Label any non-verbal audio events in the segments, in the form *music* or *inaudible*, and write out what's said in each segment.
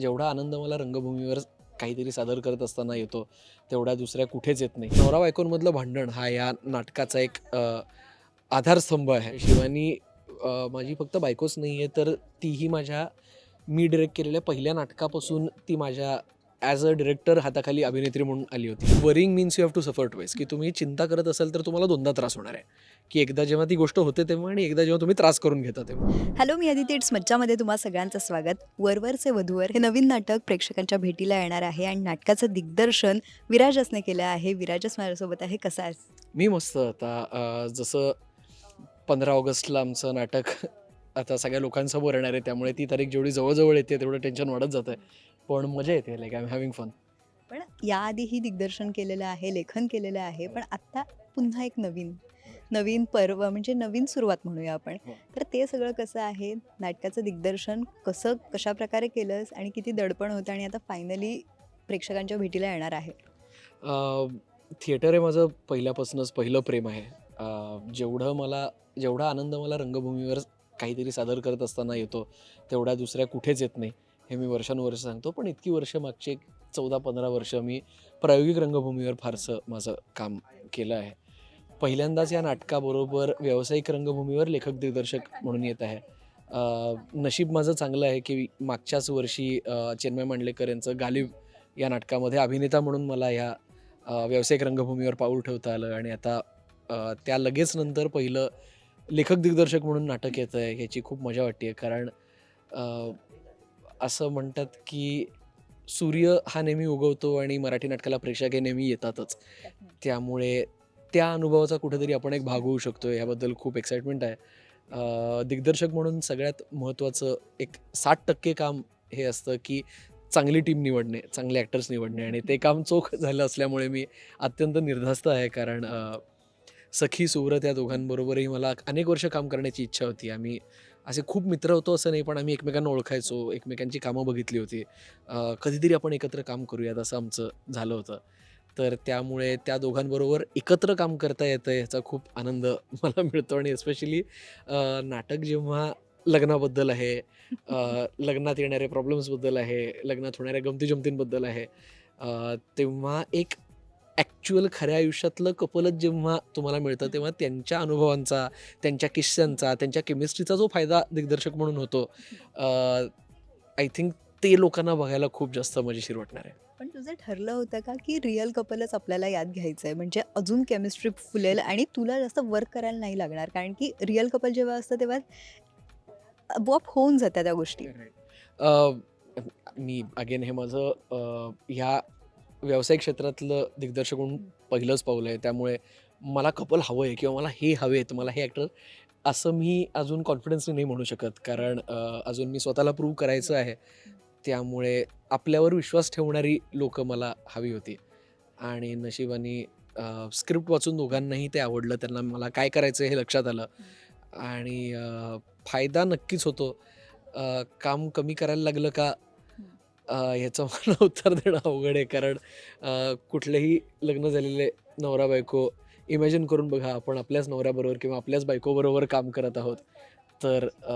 जेवढा आनंद मला रंगभूमीवर काहीतरी सादर करत असताना येतो तेवढा दुसऱ्या कुठेच येत नाही. नवरा बायकोंमधलं भांडण हा या नाटकाचा एक अ, आधारस्तंभ आहे. शिवानी अ, माझी फक्त बायकोच नाही आहे तर तीही माझ्या मी डिरेक्ट केलेल्या पहिल्या नाटकापासून ती माझ्या ॲज अ डिरेक्टर हाताखाली अभिनेत्री म्हणून आली होती. Worrying means you have to suffer twice की तुम्ही चिंता करत असाल तर तुम्हाला दोनदा त्रास होणार आहे. की एकदा जेव्हा ती गोष्ट होते तेव्हा आणि एकदा जेव्हा तुम्ही त्रास करून घेता तेव्हा. हॅलो मी अदिती इट्स मज्जामध्ये तुम्हा सगळ्यांचं स्वागत. वरवरचे वधूवर हे नवीन नाटक प्रेक्षकांच्या भेटीला येणार आहे आणि नाटकाचं दिग्दर्शन विराजसने केलं आहे. विराजस माझ्यासोबत आहे. कसा आहेस? मी मस्त. आता अ, जसं पंधरा ऑगस्टला आमचं नाटक आता सगळ्या लोकांसमोर येणार आहे. त्यामुळे ती तारीख जेवढी जवळजवळ येते तेवढं टेन्शन वाढत जातं आहे पण मजा येते like I am having fun पण याआधीही दिग्दर्शन केलेलं आहे लेखन केलेलं आहे पण आत्ता पुन्हा एक नवीन नवीन पर्व म्हणजे नवीन सुरुवात म्हणूया आपण. हो. तर ते सगळं कसं आहे? नाटकाचं दिग्दर्शन कसं कशा प्रकारे केलंस आणि किती दडपण होतं आणि आता फायनली प्रेक्षकांच्या भेटीला येणार आहे? थिएटर हे माझं पहिल्यापासूनच पहिलं प्रेम आहे. जेवढं मला जेवढा आनंद मला रंगभूमीवर काहीतरी सादर करत असताना येतो तेवढा दुसऱ्या कुठेच येत नाही. हे मी वर्षानुवर्ष सांगतो पण इतकी वर्ष मागची एक चौदा पंधरा वर्ष मी प्रायोगिक रंगभूमीवर फारसं माझं काम केलं आहे. पहिल्यांदाच या नाटकाबरोबर व्यावसायिक रंगभूमीवर लेखक दिग्दर्शक म्हणून येत आहे. नशीब माझं चांगलं आहे की मागच्याच वर्षी चिन्मय मांडलेकर यांचं गालिब या नाटकामध्ये अभिनेता म्हणून मला ह्या व्यावसायिक रंगभूमीवर पाऊल ठेवता आलं आणि आता त्या लगेच नंतर पहिलं लेखक दिग्दर्शक म्हणून नाटक येतं आहे ह्याची खूप मजा वाटते कारण असं म्हणतात की सूर्य हा नेहमी उगवतो आणि मराठी नाटकाला प्रेक्षक हे नेहमी येतातच. त्यामुळे त्या अनुभवाचा कुठेतरी आपण एक भाग होऊ शकतो याबद्दल खूप एक्साइटमेंट आहे. दिग्दर्शक म्हणून सगळ्यात महत्त्वाचं एक साठ टक्के काम हे असतं की चांगली टीम निवडणे चांगले ॲक्टर्स निवडणे आणि ते काम चोख झालं असल्यामुळे मी अत्यंत निर्धास्त आहे. कारण सखी सुव्रत या दोघांबरोबरही मला अनेक वर्ष काम करण्याची इच्छा होती. आम्ही असे खूप मित्र होतो असं नाही पण आम्ही एकमेकांना ओळखायचो एकमेकांची कामं बघितली होती. कधीतरी आपण एकत्र काम करूयात असं आमचं झालं होतं. तर त्यामुळे त्या दोघांबरोबर एकत्र काम करता येतं याचा खूप आनंद *laughs* मला मिळतो आणि एस्पेशली नाटक जेव्हा लग्नाबद्दल आहे लग्नात येणाऱ्या प्रॉब्लेम्सबद्दल आहे लग्नात होणाऱ्या गमती जमतींबद्दल आहे तेव्हा एक ॲक्च्युअल खऱ्या आयुष्यातलं कपलच जेव्हा तुम्हाला मिळतं तेव्हा त्यांच्या अनुभवांचा त्यांच्या किस्स्यांचा त्यांच्या केमिस्ट्रीचा जो फायदा दिग्दर्शक म्हणून होतो आय थिंक ते लोकांना बघायला खूप जास्त मजेशीर वाटणार आहे. पण तुझं ठरलं होतं का की रिअल कपलच आपल्याला याद घ्यायचं आहे म्हणजे अजून केमिस्ट्री फुलेल आणि तुला जास्त वर्क करायला नाही लागणार? कारण की रिअल कपल जेव्हा असतं तेव्हा आपोआप होऊन जातात त्या गोष्टी. मी अगेन हे माझं ह्या व्यावसायिक क्षेत्रातलं दिग्दर्शक म्हणून पहिलंच पाऊल आहे. त्यामुळे मला कपल हवं आहे किंवा मला हे हवे आहेत मला हे ॲक्टर असं मी अजून कॉन्फिडन्सने नाही म्हणू शकत. कारण अजून मी स्वतःला प्रूव्ह करायचं आहे. त्यामुळे आपल्यावर विश्वास ठेवणारी लोकं मला हवी होती. आणि नशिबाने स्क्रिप्ट वाचून दोघांनाही ते आवडलं. त्यांना मला काय करायचं हे लक्षात आलं. आणि फायदा नक्कीच होतो. काम कमी करायला लागलं का? अ, ह्याचं मला *laughs* उत्तर देणं अवघड आहे कारण अ, कुठलेही लग्न झालेले नवरा बायको इमॅजिन करून बघा आपण आपल्याच नवऱ्याबरोबर किंवा आपल्याच बायकोबरोबर काम करत आहोत. तर अ,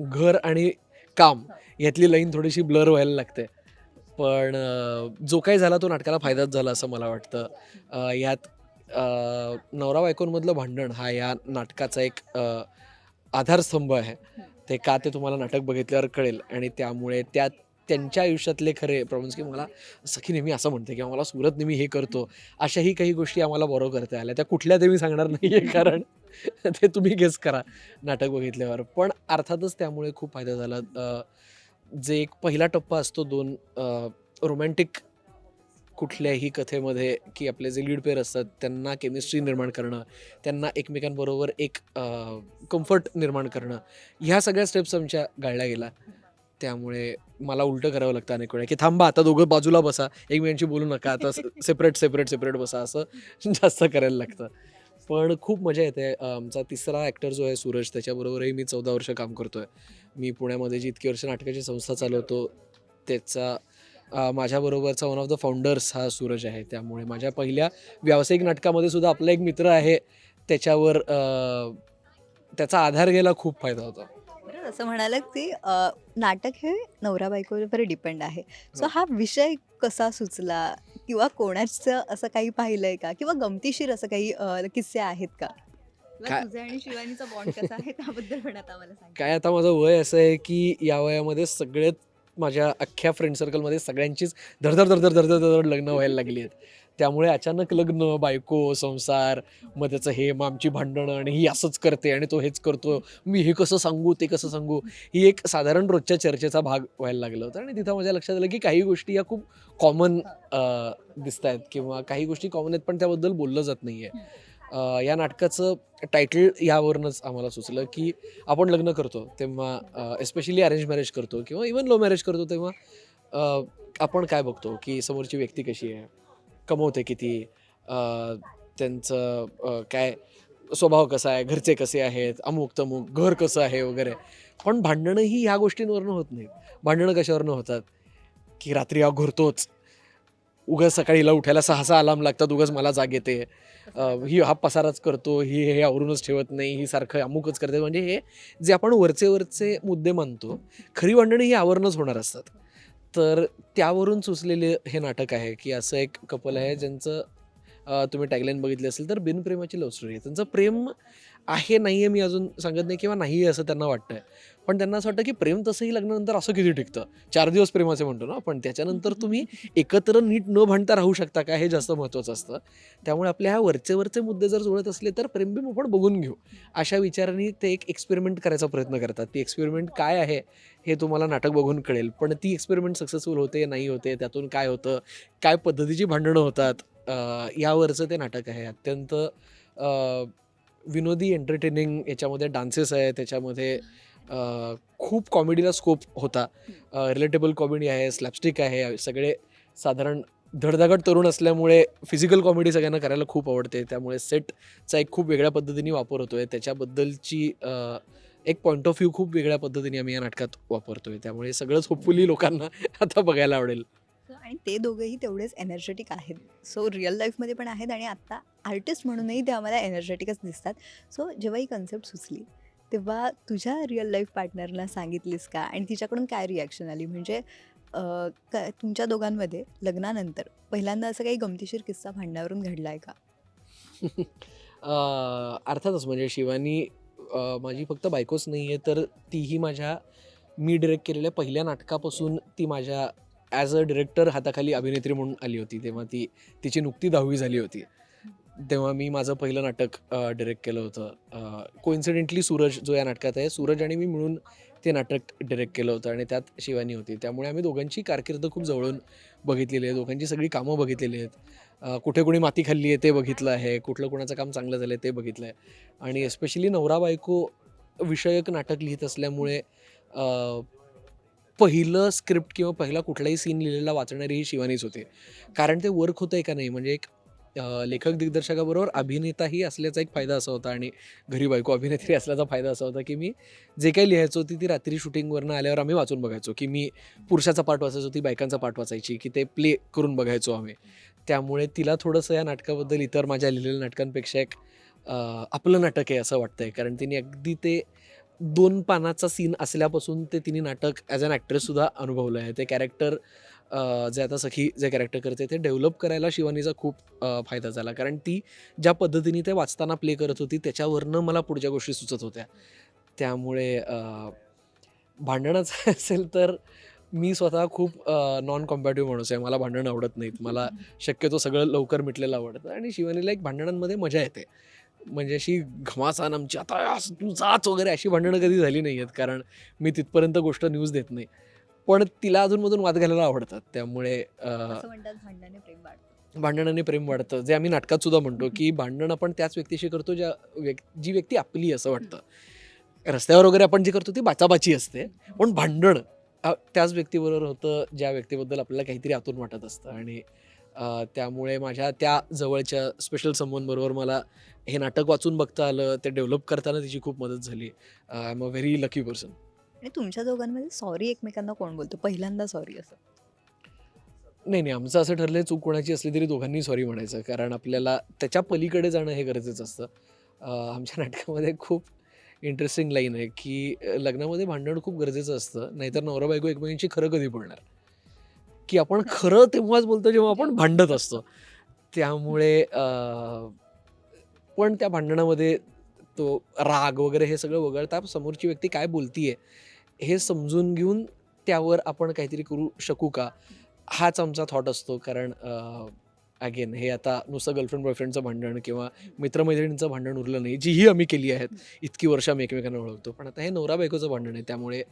घर आणि काम यातली लाईन थोडीशी ब्लर व्हायला लागते. पण अ, जो काही झाला तो नाटकाला फायदाच झाला असं मला वाटतं. अ, यात अ, नवरा बायकोंमधलं भांडण हा या नाटकाचा एक अ, आधारस्तंभ आहे. ते का ते तुम्हाला नाटक बघितल्यावर कळेल आणि त्यामुळे त्यात त्यांच्या आयुष्यातले खरे प्रॉब्लेम्स की मला सखी नेहमी असं म्हणते किंवा मला सुरत नेहमी हे करतो अशाही काही गोष्टी आम्हाला बरो करता आल्या. त्या कुठल्या ते मी सांगणार नाही आहे *laughs* कारण ते तुम्ही गेस करा. नाटक बघितल्यावर. पण अर्थातच त्यामुळे खूप फायदा झाला. जे एक पहिला टप्पा असतो दोन रोमॅन्टिक कुठल्याही कथेमध्ये की आपले जे लीड पेअर असतात त्यांना केमिस्ट्री निर्माण करणं त्यांना एकमेकांबरोबर एक कम्फर्ट निर्माण करणं ह्या सगळ्या स्टेप्स आमच्या गाळल्या गेल्या. त्यामुळे मला उलटं करावं लागतं अनेक वेळा की थांबा आता दोघं बाजूला बसा एकमेकांशी बोलू नका आता सेपरेट सेपरेट सेपरेट बसा असं *laughs* जास्त करायला लागतं. पण खूप मजा येते आमचा तिसरा ॲक्टर जो आहे सूरज त्याच्याबरोबरही मी चौदा वर्ष काम करतो आहे मी पुण्यामध्ये जी इतकी वर्ष नाटकाची संस्था चालवतो त्याचा माझ्याबरोबरचा वन ऑफ द फाउंडर्स हा सूरज आहे. त्यामुळे माझ्या पहिल्या व्यावसायिक नाटकामध्ये सुद्धा आपला एक मित्र आहे त्याच्यावर त्याचा आधार घ्यायला खूप फायदा होता. असं म्हणालात की अ, नाटक हे नवरा बायकोवर डिपेंड आहे. सो हा. विषय कसा सुचला किंवा कोणाचं असं काही पाहिलंय का? किंवा गमतीशीर असं काही अ, किस्से आहेत का? किंवा काय- तुझा आणि शिवानीचा बॉन्ड कसा आहे त्याबद्दल पण आता आम्हाला सांग. काय आता माझं वय असं आहे की या वयामध्ये सगळेच माझ्या अख्ख्या फ्रेंड सर्कलमध्ये सगळ्यांचीच धडधड धडधड धडधड धडधड लग्न व्हायला लागली आहेत. त्यामुळे अचानक लग्न बायको संसार मग त्याचं हे मग आमची भांडणं आणि ही असंच करते आणि तो हेच करतो. मी हे कसं सांगू ते कसं सांगू? ही एक साधारण रोजच्या चर्चेचा भाग व्हायला लागलं होतं आणि तिथं माझ्या लक्षात आलं की काही गोष्टी या खूप कॉमन दिसत आहेत किंवा काही गोष्टी कॉमन आहेत पण त्याबद्दल बोललं जात नाही आहे या नाटकाचं टायटल यावरूनच आम्हाला सुचलं की आपण लग्न करतो तेव्हा एस्पेशली अरेंज मॅरेज करतो किंवा इवन लो मॅरेज करतो तेव्हा आपण काय बघतो की समोरची व्यक्ती कशी आहे? कमवते किती? त्यांचं काय? स्वभाव कसा आहे? घरचे कसे आहेत? अमुक तमुक घर कसं आहे वगैरे. पण भांडणं ही ह्या गोष्टींवरनं होत नाहीत. भांडणं कशावरनं होतात? की रात्री हा घुरतोच. उगाच सकाळी उठायला सहा सहा अलार्म लागतात उगाच मला जाग येते. ही हा पसाराच करतो ही हे आवरूनच ठेवत नाही ही सारखं अमुकच करते. म्हणजे हे जे आपण वरचे वरचे मुद्दे मानतो खरी भांडणं ही आवरणच होणार असतात. तर त्यावरून सुचलेले हे नाटक आहे की असं एक कपल आहे ज्यांचं तुम्ही टॅगलाईन बघितली असेल तर बिनप्रेमाची लव्ह स्टोरी आहे. त्यांचं प्रेम आहे नाही आहे मी अजून सांगत नाही किंवा नाही आहे असं त्यांना वाटतंय. पण त्यांना असं वाटतं की प्रेम तसंही लग्नानंतर असं किती टिकतं? चार दिवस प्रेमाचे म्हणतो ना पण त्याच्यानंतर तुम्ही एकत्र नीट न भांडता राहू शकता का? हे जास्त महत्त्वाचं असतं. त्यामुळे आपल्या ह्या वरचे वरचे मुद्दे जर जुळत असले तर प्रेमबीम आपण बघून घेऊ. अशा विचारांनी ते एक एक्सपेरिमेंट करायचा प्रयत्न करतात. ती एक्सपेरिमेंट काय आहे हे तुम्हाला नाटक बघून कळेल. पण ती एक्सपेरिमेंट सक्सेसफुल होते नाही होते त्यातून काय होतं काय पद्धतीची भांडणं होतात यावरचं ते नाटक आहे. अत्यंत विनोदी एंटरटेनिंग याच्यामध्ये डान्सेस आहे त्याच्यामध्ये खूप कॉमेडीला स्कोप होता. रिलेटेबल कॉमेडी आहे स्लॅपस्टिक आहे सगळे साधारण धडधाकट तरुण असल्यामुळे फिजिकल कॉमेडी सगळ्यांना करायला खूप आवडते. त्यामुळे सेटचा एक खूप वेगळ्या पद्धतीने वापर होतोय. त्याच्याबद्दलची एक पॉईंट ऑफ व्ह्यू खूप वेगळ्या पद्धतीने आम्ही या नाटकात वापरतोय. त्यामुळे सगळंच होपफुली लोकांना आता बघायला आवडेल. So, आणि ते दोघंही तेवढेच एनर्जेटिक आहेत. सो रिअल लाईफमध्ये पण आहेत आणि आत्ता आर्टिस्ट म्हणूनही ते आम्हाला एनर्जेटिकच दिसतात. सो जेव्हा ही कन्सेप्ट सुचली तेव्हा तुझ्या रिअल लाईफ पार्टनरला सांगितलीस का? आणि तिच्याकडून काय रिॲक्शन आली? म्हणजे का तुमच्या दोघांमध्ये लग्नानंतर पहिल्यांदा असं काही गमतीशीर किस्सा भांडण्यावरून घडला आहे का *laughs* अर्थातच म्हणजे शिवानी माझी फक्त बायकोच नाही आहे तर तीही माझ्या मी डिरेक्ट केलेल्या पहिल्या नाटकापासून ती माझ्या ॲज अ डिरेक्टर हाताखाली अभिनेत्री म्हणून आली होती तेव्हा ती तिची नुकती दहावी झाली होती. तेव्हा मी माझं पहिलं नाटक डिरेक्ट केलं होतं. कोइन्सिडेंटली सूरज जो या नाटकात आहे सूरज आणि मी मिळून ते नाटक डिरेक्ट केलं होतं आणि त्यात शिवानी होती. त्यामुळे आम्ही दोघांची कारकीर्द खूप जवळून बघितलेली आहे. दोघांची सगळी कामं बघितलेली आहेत. कुठे कोणी माती खाल्ली आहे ते बघितलं आहे. कुठलं कोणाचं काम चांगलं झालं आहे ते बघितलं आहे आणि एस्पेशली नवरा बायको विषयक नाटक लिहित असल्यामुळे पहिलं स्क्रिप्ट किंवा पहिला कुठलाही सीन लिहिलेला वाचणारी ही शिवानीच होते. कारण ते वर्क होतं आहे का नाही? म्हणजे एक लेखक दिग्दर्शकाबरोबर अभिनेताही असल्याचा एक फायदा असा होता आणि घरी बायको अभिनेत्री असल्याचा फायदा असा होता की मी जे काही लिहायचो ती ती रात्री शूटिंगवरनं आल्यावर आम्ही वाचून बघायचो. की मी पुरुषाचा पाठ वाचायचो ती बायकांचा पाठ वाचायची की ते प्ले करून बघायचो आम्ही. त्यामुळे तिला थोडंसं या नाटकाबद्दल इतर माझ्या लिहिलेल्या नाटकांपेक्षा एक आपलं नाटक आहे असं वाटतंय. कारण तिने अगदी ते दोन पानाचा सीन असल्यापासून ते तिने नाटक ॲज अन ॲक्ट्रेससुद्धा अनुभवलं आहे. ते कॅरेक्टर जे आता सखी जे कॅरेक्टर करते ते डेव्हलप करायला शिवानीचा खूप फायदा झाला. कारण ती ज्या पद्धतीने ते वाचताना प्ले करत होती त्याच्यावरनं मला पुढच्या गोष्टी सुचत होत्या. त्यामुळे भांडणाचं *laughs* असेल तर मी स्वतः खूप नॉन कॉम्पॅटिव्ह माणूस आहे. मला भांडणं आवडत नाहीत. मला शक्यतो सगळं लवकर मिटलेलं आवडतं. आणि शिवानीला एक भांडणांमध्ये मजा येते. म्हणजे अशी घमासान आमची आता तू जाच वगैरे अशी भांडणं कधी झाली नाही आहेत कारण मी तिथपर्यंत गोष्ट न्यूज देत नाही. पण तिला अधूनमधून वाद घालायला आवडतात. त्यामुळे भांडणाने प्रेम वाढतं. जे आम्ही नाटकात सुद्धा म्हणतो की भांडण आपण त्याच व्यक्तीशी करतो ज्या व्यक् जी व्यक्ती आपली असं वाटतं. रस्त्यावर वगैरे आपण जी करतो ती बाचाबाची असते. पण भांडण त्याच व्यक्तीबरोबर होतं ज्या व्यक्तीबद्दल आपल्याला काहीतरी आतून वाटत असतं. आणि त्यामुळे माझ्या त्या जवळच्या स्पेशल समोनबरोबर मला हे नाटक वाचून बघता आलं ते डेव्हलप करताना तिची खूप मदत झाली. I am a very lucky person आणि तुमच्या दोघांमध्ये सॉरी एकमेकांना कोण बोलतो? पहिल्यांदा सॉरी असं. नाही नाही आमचं असं ठरलं चूक कोणाची असली तरी दोघांनी सॉरी म्हणायचं. कारण आपल्याला त्याच्या पलीकडे जाणं हे गरजेचं असतं. आमच्या *laughs* नाटकामध्ये खूप इंटरेस्टिंग लाईन आहे की लग्नामध्ये भांडण खूप गरजेचं असतं. नाहीतर नवरा बायको एकमेकांची खरं कधी बोलणार? की आपण खरं तेव्हाच बोलतो जेव्हा आपण भांडत असतो. त्यामुळे पण त्या भांडणामध्ये तो राग वगैरे हे सगळं वगळता समोरची व्यक्ती काय बोलतीये हे समजून घेऊन त्यावर आपण काहीतरी करू शकू का? हाच आमचा थॉट असतो. कारण अगेन हे आता नुसतं गर्लफ्रेंड बॉयफ्रेंडचं भांडण किंवा मित्रमैत्रिणींचं भांडण उरलं नाही जीही आम्ही केली आहेत. इतकी वर्ष आम्ही एकमेकांना ओळखतो. पण आता हे नवरा बायकोचं भांडण आहे. त्यामुळे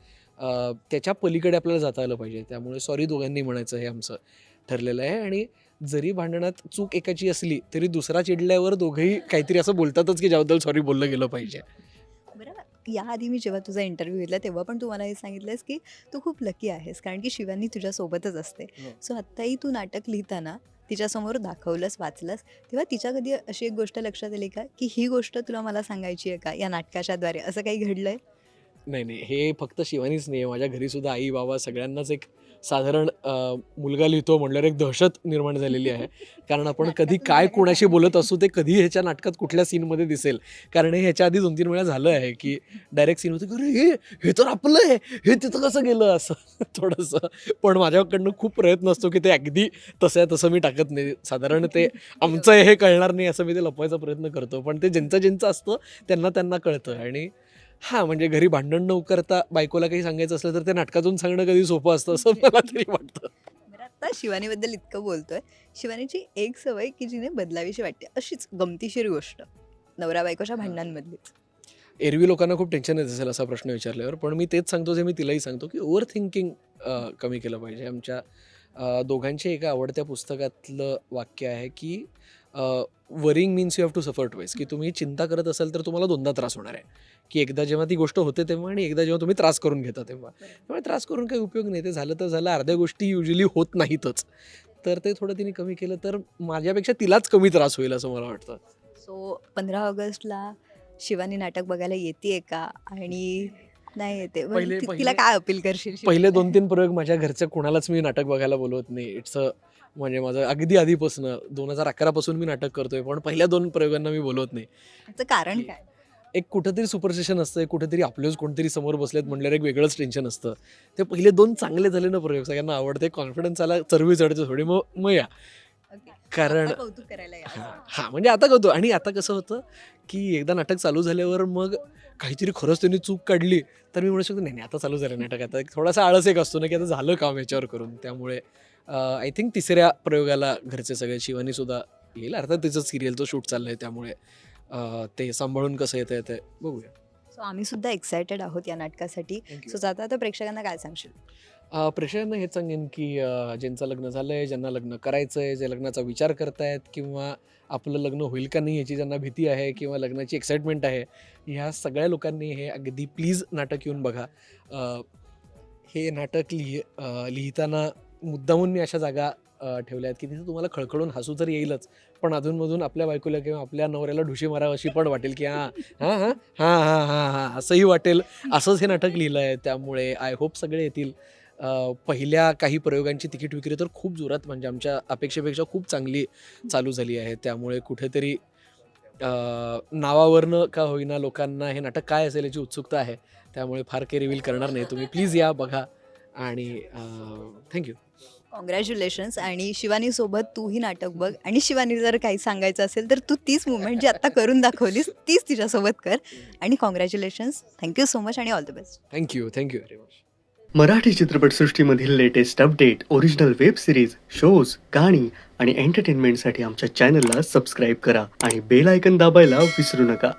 त्याच्या पलीकडे आपल्याला जाता आलं पाहिजे. त्यामुळे सॉरी दोघांनी म्हणायचं हे आमचं ठरलेलं आहे. आणि जरी भांडणात चूक एकाची असली तरी दुसरा चिडल्यावर दोघंही काहीतरी असं बोलतातच की ज्याबद्दल सॉरी बोललं गेलं पाहिजे. बरोबर. याआधी मी जेव्हा तुझा इंटरव्ह्यू घेतला तेव्हा पण तू मला हे सांगितलंस की तू खूप लकी आहेस कारण की शिवानी तुझ्यासोबतच असते. हो. सो आत्ताही तू नाटक लिहिताना तिच्यासमोर दाखवलंस वाचलंस. तेव्हा तिच्या कधी अशी एक गोष्ट लक्षात आली का की ही गोष्ट तुला मला सांगायची आहे का या नाटकाच्याद्वारे असं काही घडलंय? नाही नाही. हे फक्त शिवानीच नाही आहे माझ्या घरी सुद्धा आई बाबा सगळ्यांनाच एक साधारण मुलगा लिहितो म्हटल्यावर एक दहशत निर्माण झालेली आहे. कारण आपण कधी काय कोणाशी. बोलत असू ते कधी ह्याच्या नाटकात कुठल्या सीनमध्ये दिसेल. कारण हे ह्याच्या आधी दोन तीन वेळा झालं आहे की डायरेक्ट सीन होतं अरे हे हे तर आपलं आहे. हे तिथं कसं गेलं? असं *laughs* थोडंसं. पण माझ्याकडनं खूप प्रयत्न असतो की ते अगदी तसं आहे तसं मी टाकत नाही. साधारण ते आमचं हे कळणार नाही असं मी ते लपवायचा प्रयत्न करतो. पण ते ज्यांचं ज्यांचं असतं त्यांना त्यांना कळतं. आणि हां म्हणजे घरी भांडण न करता बायकोला काही सांगायचं असलं तर ते नाटकातून सांगणं कधी सोपं असतं असं मला तरी वाटतं. बरं आता शिवानीबद्दल इतकं बोलतोय. शिवानीची एक सवय की जिने बदलावीशी वाटते. अशीच गमतीशीर गोष्ट. नवरा बायकोच्या भांडणांमधलीच. एरवी लोकांना खूप टेन्शन येत असेल असा प्रश्न विचारल्यावर पण मी तेच सांगतो जे मी तिलाही सांगतो की ओव्हर थिंकिंग कमी केलं पाहिजे. आमच्या अ, दोघांच्या एका आवडत्या पुस्तकातलं वाक्य आहे की worrying means you have to suffer twice की तुम्ही चिंता करत असाल तर तुम्हाला दोनदा त्रास होणार आहे. की एकदा जेव्हा ती गोष्ट होते तेव्हा आणि एकदा जेव्हा तुम्ही त्रास करून घेता तेव्हा. त्यामुळे त्रास करून काही उपयोग नाही. ते झालं तर झालं. अर्ध्या गोष्टी युजली होत नाहीतच. तर ते थोडं तिने कमी केलं तर माझ्यापेक्षा तिलाच कमी त्रास होईल असं मला वाटतं. सो पंधरा ऑगस्टला शिवानी नाटक बघायला येते का? आणि नाही येते. तिला काय अपील करशील पहिले? दोन तीन प्रयोग माझ्या घरच्या कुणालाच मी नाटक बघायला बोलवत नाही. इट्स अ म्हणजे माझं अगदी आधीपासून दोन हजार अकरापासून मी नाटक करतोय पण पहिल्या दोन प्रयोगांना मी बोलवत नाही कारण काय एक कुठंतरी सुपरस्टिशन असतं एक कुठेतरी आपलेच कोणतरी समोर बसलेत म्हणल्यावर एक वेगळंच टेन्शन असतं ते पहिले दोन चांगले झाले ना प्रयोग सगळ्यांना आवडते कॉन्फिडन्स आला चरबी चढते थोडी मग मग या. कारण कौतुक करायला या. हां हां, म्हणजे आता करतो आणि आता कसं होतं की एकदा नाटक चालू झाल्यावर मग काहीतरी खरंच त्यांनी चूक काढली तर मी म्हणू शकतो नाही नाही आता चालू झालं नाटक आता थोडासा आळस एक असतो ना की आता झालं काम याच्यावर करून त्यामुळे आय थिंक तिसऱ्या प्रयोगाला घरचे सगळे शिवानी सुद्धा येईल अर्थात तिचं सिरियलचं शूट चाललंय त्यामुळे अं, ते सांभाळून कसं येतं येतं बघूया. सो आम्ही सुद्धा एक्सायटेड आहोत या नाटकासाठी. सो जाता आता प्रेक्षकांना काय सांगशील? अ, प्रेक्षकांना हेच सांगेन की अ, ज्यांचं लग्न झालं आहे ज्यांना लग्न करायचं आहे जे लग्नाचा विचार करतायत किंवा आपलं लग्न होईल का नाही याची ज्यांना भीती आहे किंवा लग्नाची एक्साइटमेंट आहे ह्या सगळ्या लोकांनी हे अगदी प्लीज नाटक येऊन बघा. अ, हे नाटक लिहि अ, लिहिताना मुद्दामून मी अशा जागा ठेवल्या आहेत की तिथे तुम्हाला खळखळून हसू तर येईलच पण अधूनमधून आपल्या बायकोला किंवा आपल्या नवऱ्याला ढुशी मारावशी अशी पण वाटेल की हां हां हां हां हां हां हां असंही वाटेल. असंच हे नाटक लिहिलं आहे त्यामुळे आय होप सगळे येतील. पहिल्या काही प्रयोगांची तिकीट विक्री तर खूप जोरात म्हणजे आमच्या अपेक्षेपेक्षा खूप चांगली चालू झाली आहे. त्यामुळे कुठेतरी नावावरनं का होईना लोकांना हे नाटक काय असेल याची उत्सुकता आहे. त्यामुळे फार काही रिव्हील करणार नाही. तुम्ही प्लीज या बघा आणि थँक्यू कॉंग्रॅच्युलेशन्स आणि शिवानी सोबत तूही नाटक बघ. आणि शिवानी जर काही सांगायचं असेल तर तू तीच मुवमेंट जी आता करून दाखवलीस तीच तिच्यासोबत कर. आणि congratulations thank you so much आणि all the best thank you thank you very much Marathi चित्रपटसृष्टीमधील latest update original web series shows गाणी आणि एंटरटेनमेंटसाठी आमच्या चॅनलला सबस्क्राईब करा. आणि बेल आयकन दाबायला विसरू नका.